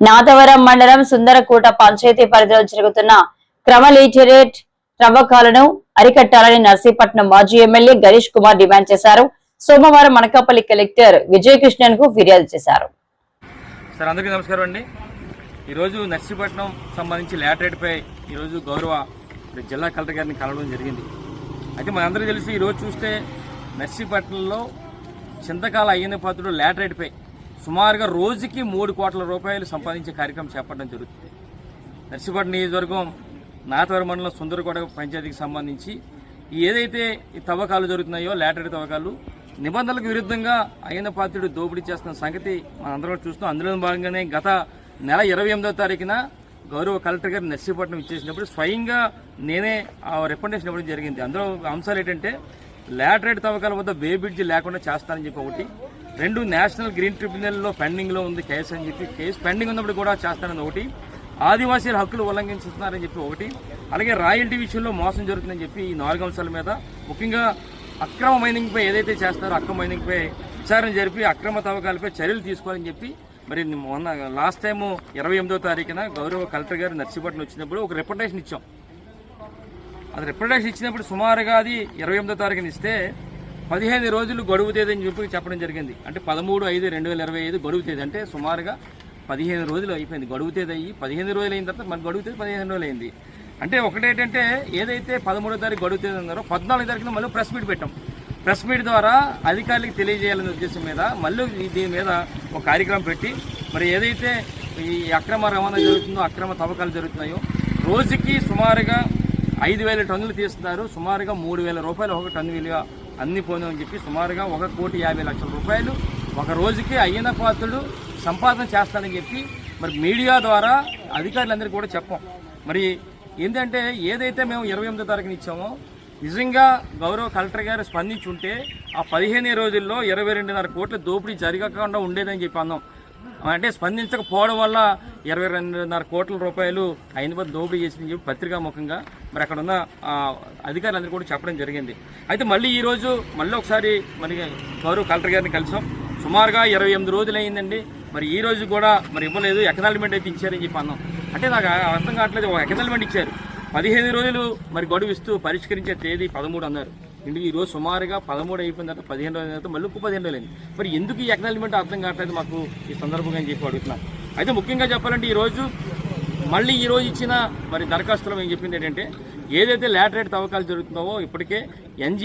నాదవరం మండలం సుందరకూట పంచాయతీ పరిధిలో జరుగుతున్న క్రమలీటరేట్ తవ్వకాలను అరికట్టాలని నర్సీపట్నం మాజీ ఎమ్మెల్యే గణేష్ కుమార్ డిమాండ్ చేశారు. సోమవారం అనకాపల్లి కలెక్టర్ విజయకృష్ణన్కు ఫిర్యాదు చేశారు. సార్ అందరికీ నమస్కారం అండి. ఈరోజు నర్సీపట్నం సంబంధించి లాటరేట్పై ఈరోజు గౌరవ జిల్లా కలెక్టర్ గారిని కలవడం జరిగింది. అయితే మనందరికీ తెలిసి ఈరోజు చూస్తే నర్సీపట్నంలో చింతకాల అయ్యన పాత్రుడు లేటరేట్పై సుమారుగా రోజుకి మూడు కోట్ల రూపాయలు సంపాదించే కార్యక్రమం చేపట్టడం జరుగుతుంది. నర్సీపట్నం నియోజకవర్గం నాతవరం మండలం సుందరకోట పంచాయతీకి సంబంధించి ఏదైతే ఈ తవ్వకాలు జరుగుతున్నాయో లాటరీ తవ్వకాలు నిబంధనలకు విరుద్ధంగా అయిన పాత్రుడు దోపిడీ చేస్తున్న సంగతి మనందరం చూస్తున్నాం. అందులో భాగంగానే గత నెల ఇరవై ఎనిమిదో తారీఖున గౌరవ కలెక్టర్ గారు నర్సీపట్నం ఇచ్చేసినప్పుడు స్వయంగా నేనే ఆ రికమెండేషన్ ఇవ్వడం జరిగింది. అందులో అంశాలు ఏంటంటే లాటరేట్ తవ్వకాల వద్ద బే బ్రిడ్జ్ లేకుండా చేస్తానని చెప్పి ఒకటి రెండు నేషనల్ గ్రీన్ ట్రిబ్యునల్లో పెండింగ్లో ఉంది కేసు అని చెప్పి. కేసు పెండింగ్ ఉన్నప్పుడు కూడా చేస్తానని ఒకటి. ఆదివాసీల హక్కులు ఉల్లంఘిస్తున్నారని చెప్పి ఒకటి. అలాగే రాయల్టీ విషయంలో మోసం జరుగుతుందని చెప్పి ఈ నాలుగు అంశాల మీద ముఖ్యంగా అక్రమ మైనింగ్పై ఏదైతే చేస్తారో అక్రమ మైనింగ్పై విచారణ జరిపి అక్రమ తవ్వకాలపై చర్యలు తీసుకోవాలని చెప్పి మరి మొన్న లాస్ట్ టైం ఇరవై ఎనిమిదో తారీఖున గౌరవ కలెక్టర్ గారు నర్సీపట్నం వచ్చినప్పుడు ఒక రిప్రజెంటేషన్ ఇచ్చాం. అది రిప్రజెంటేషన్ ఇచ్చినప్పుడు సుమారుగా అది ఇరవై ఎనిమిదో తారీఖున ఇస్తే పదిహేను రోజులు గడువు తేదీ అని చెప్పి చెప్పడం జరిగింది. అంటే పదమూడు ఐదు రెండు వేల ఇరవై ఐదు గడువు తేదీ. అంటే సుమారుగా పదిహేను రోజులు అయిపోయింది. గడువు తేదీ అయ్యి పదిహేను రోజులు అయిన తర్వాత మన గడువు తేదీ పదిహేను రోజులు అయింది. అంటే ఒకటేంటంటే ఏదైతే పదమూడో తారీఖు గడువు తేదీ ఉన్నారో పద్నాలుగు తారీఖున మళ్ళీ ప్రెస్ మీట్ పెట్టాం. ప్రెస్ మీట్ ద్వారా అధికారులకు తెలియజేయాలనే ఉద్దేశం మీద మళ్ళీ దీని మీద ఒక కార్యక్రమం పెట్టి మరి ఏదైతే ఈ అక్రమ రవాణా జరుగుతుందో అక్రమ తవ్వకాలు జరుగుతున్నాయో రోజుకి సుమారుగా ఐదు వేల టన్నులు తీస్తున్నారు. సుమారుగా మూడు వేల రూపాయలు ఒక టన్ను విలువ అన్ని పోయిందని చెప్పి సుమారుగా ఒక కోటి యాభై లక్షల రూపాయలు ఒక రోజుకి అయ్యన పాత్రుడు సంపాదన చేస్తాడని చెప్పి మరి మీడియా ద్వారా అధికారులందరికీ కూడా చెప్పాం. మరి ఏంటంటే ఏదైతే మేము ఇరవై ఎనిమిదో తారీఖున ఇచ్చామో నిజంగా గౌరవ కలెక్టర్ గారు స్పందించి ఉంటే ఆ పదిహేను రోజుల్లో ఇరవై రెండున్నర కోట్ల దోపిడీ జరగకుండా ఉండేదని చెప్పి అన్నాం. అంటే స్పందించకపోవడం వల్ల ఇరవై రెండున్నర కోట్ల రూపాయలు అయిన బదులు దోపిడీ చేసిందని చెప్పి పత్రికా ముఖంగా మరి అక్కడ ఉన్న అధికారులందరూ కూడా చెప్పడం జరిగింది. అయితే మళ్ళీ ఈరోజు మళ్ళీ ఒకసారి మరి గౌరవ కలెక్టర్ గారిని కలిసాం. సుమారుగా ఇరవై ఎనిమిది రోజులు అయిందండి మరి ఈ రోజు కూడా మరి ఇవ్వలేదు ఎకనాలిమెంట్ అయితే ఇచ్చారని చెప్పి అన్నాం. అంటే నాకు అర్థం కావట్లేదు ఒక ఎకనాల్మెంట్ ఇచ్చారు. పదిహేను రోజులు మరి గడువు ఇస్తూ పరిష్కరించే తేదీ పదమూడు అన్నారు. ఇంటి ఈ రోజు సుమారుగా పదమూడు అయిపోయిన తర్వాత పదిహేను రోజుల తర్వాత మళ్ళీ ఇంకో పదిహేను రోజులు అయింది మరి ఎందుకు ఈ ఎకనాల్మెంట్ అర్థం కావట్లేదు మాకు ఈ సందర్భంగా అని చెప్పి అడుగుతున్నాను. అయితే ముఖ్యంగా చెప్పాలంటే ఈ రోజు మళ్ళీ ఈ రోజు ఇచ్చిన మరి దరఖాస్తులో మేము చెప్పింది ఏంటంటే ఏదైతే లాటరేట్ తవ్వకాలు జరుగుతున్నావో ఇప్పటికే ఎన్జీ